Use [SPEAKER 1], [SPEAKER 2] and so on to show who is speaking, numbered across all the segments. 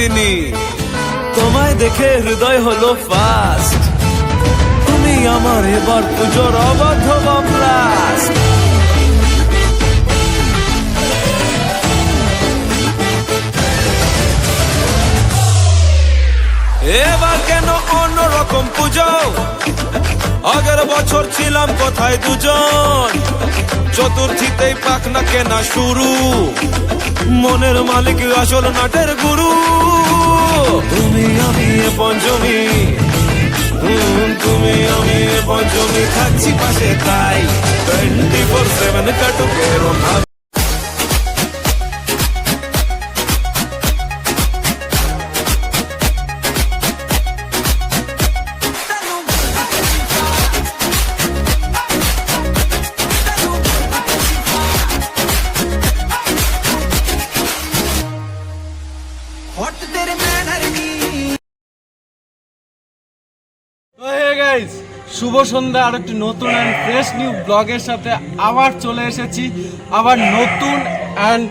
[SPEAKER 1] নন্দিনী তোমায় দেখে হৃদয় হলো ফাস্ট তুমি আমার এবার পুজোর অবাধ্য ব্লাস্ট এবার কেন অন্যরকম পুজো? আগের বছর ছিলাম কোথায় দুজন? চতুর্থীতেই পাখনা কেনা শুরু। মনের মালিক আসল নাটের গুরু। তুমি আমি পঞ্চমী। তুমি আমি পঞ্চমী। খাচ্ছি পাশে তাই। টোয়েন্টি ফোর সেভেন কাটুকে।
[SPEAKER 2] শুভ সন্ধ্যা, আর একটি নতুন অ্যান্ড ফ্রেশ নিউ ব্লগের সাথে আবার চলে এসেছি। আবার নতুন অ্যান্ড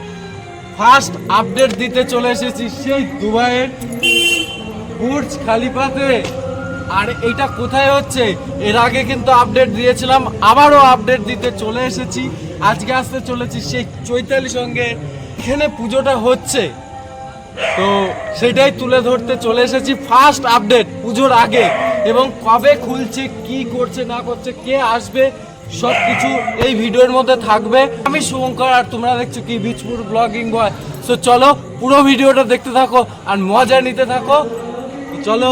[SPEAKER 2] ফার্স্ট আপডেট দিতে চলে এসেছি সেই দুবাইয়ের বুর্জ খালিফাতে। আর এটা কোথায় হচ্ছে? এর আগে কিন্তু আপডেট দিয়েছিলাম, আবারও আপডেট দিতে চলে এসেছি। আজকে আসতে চলেছি সেই চৈতালির সঙ্গে। এখানে পুজোটা হচ্ছে। তো সেটাই তুলে ধরতে চলে এসেছি ফার্স্ট আপডেট পুজোর আগে। এবং কবে খুলছে, কি করছে, না করছে, কে আসবে সব কিছু এই ভিডিওর মধ্যে থাকবে। আমি শুভঙ্কর আর তোমরা দেখছ কি বিচপুর ব্লগিং বয় তো চলো পুরো ভিডিওটা দেখতে থাকো আর মজা নিতে থাকো। চলো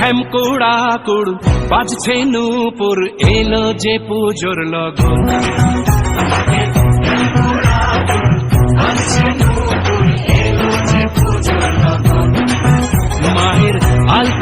[SPEAKER 3] হেমকুড়া কুড় বাজছে নূপুর এলো যে পুজোর লগন। মায়ের আলতা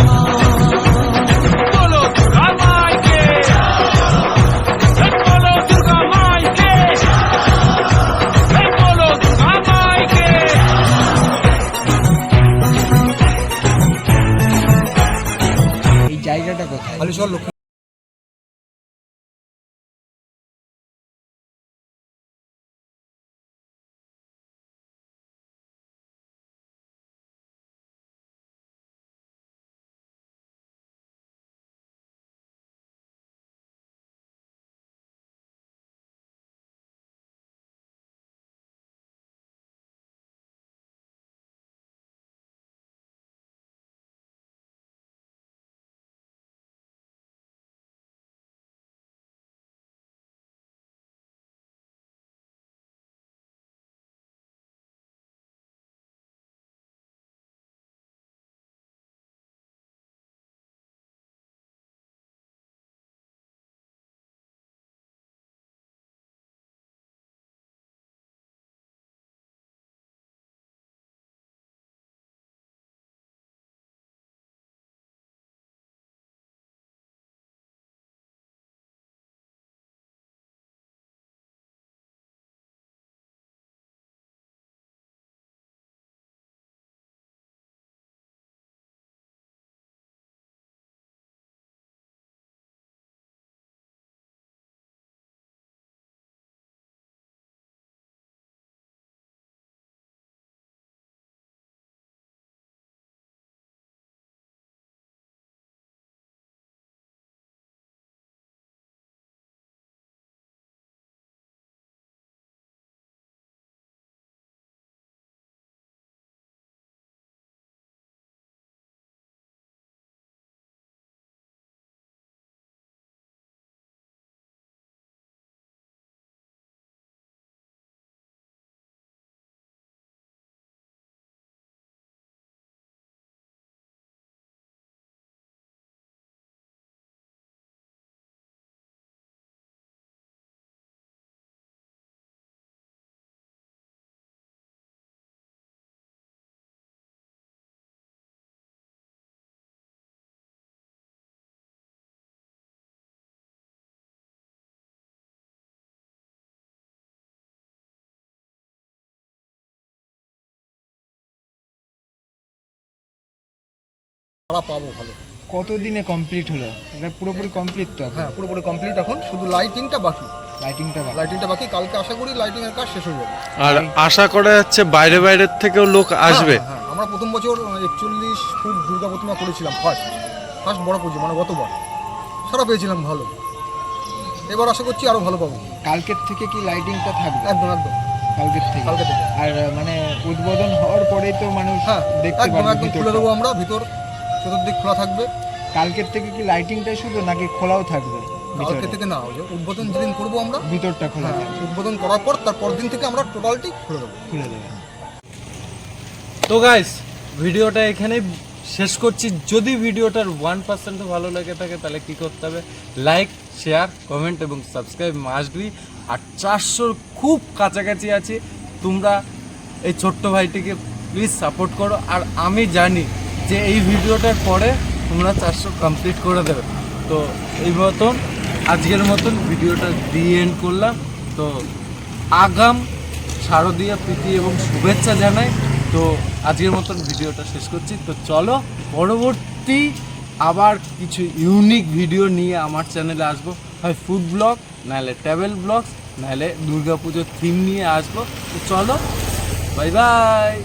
[SPEAKER 2] জায়গাটা কোথায়
[SPEAKER 4] ভাড়া পাবো ভালো।
[SPEAKER 5] কতদিনে কমপ্লিট হলো? এটা পুরোপুরি কমপ্লিট তো
[SPEAKER 4] হ্যাঁ পুরোপুরি কমপ্লিট এখন শুধু লাইটিংটা বাকি।
[SPEAKER 5] লাইটিংটা
[SPEAKER 4] লাইটিংটা বাকি কালকে আশা করি লাইটিং এর কাজ শেষ হয়ে যাবে।
[SPEAKER 2] আর আশা করা যাচ্ছে বাইরে বাইরের থেকেও লোক আসবে।
[SPEAKER 4] হ্যাঁ, হ্যাঁ, আমরা প্রথম বছর একচল্লিশ ফুট দুর্গা প্রতিমা করেছিলাম ফার্স্ট ফার্স্ট বড় পুজো মানে গতবার। সারা পেয়েছিলাম ভালো। এবার আশা করছি আরও ভালো পাবো।
[SPEAKER 5] কালকের থেকে কি লাইটিংটা থাকবে?
[SPEAKER 4] একদম একদম।
[SPEAKER 5] কালকের থেকে?
[SPEAKER 4] কালকে থেকে।
[SPEAKER 5] আর মানে উদ্বোধন হওয়ার পরেই তো মানুষ
[SPEAKER 4] হ্যাঁ
[SPEAKER 5] দেখতে
[SPEAKER 4] একদম
[SPEAKER 5] পারবে
[SPEAKER 4] একদম খুলে দেবো আমরা ভিতর চতুর্দিক খোলা থাকবে।
[SPEAKER 5] কালকের থেকে কি লাইটিংটাই শুধু নাকি খোলাও থাকবে
[SPEAKER 4] কালকে? থেকে না উদ্বোধন যেদিন করব আমরা
[SPEAKER 5] ভিতরটা খোলা
[SPEAKER 4] হ্যাঁ উদ্বোধন করার পর তার পরের দিন থেকে আমরা টোটালটি খুলে দেবো।
[SPEAKER 5] খুলে দেবে।
[SPEAKER 2] তো গাইস ভিডিওটা এখানে শেষ করছি। যদি ভিডিওটার ওয়ান পার্সেন্টও ভালো লেগে থাকে তাহলে কি করতে হবে? লাইক শেয়ার কমেন্ট এবং সাবস্ক্রাইব মাসবি আর চারশোর খুব কাছাকাছি আছি। তোমরা এই ছোট্ট ভাইটিকে প্লিজ সাপোর্ট করো। আর আমি জানি যে এই ভিডিওটার পরে তোমরা চারশো কমপ্লিট করে দেবে। তো এই মতন, আজকের মতন ভিডিওটা দিয়ে এন্ড করলাম। তো আগাম শারদীয়া প্রীতি এবং শুভেচ্ছা জানাই। তো আজকের মতন ভিডিওটা শেষ করছি। তো চলো, পরবর্তী আবার কিছু ইউনিক ভিডিও নিয়ে আমার চ্যানেলে আসব। হয় ফুড ব্লগ নাহলে ট্রাভেল ব্লগস নাহলে দুর্গাপুজোর থিম নিয়ে আসব। তো চলো বাই বাই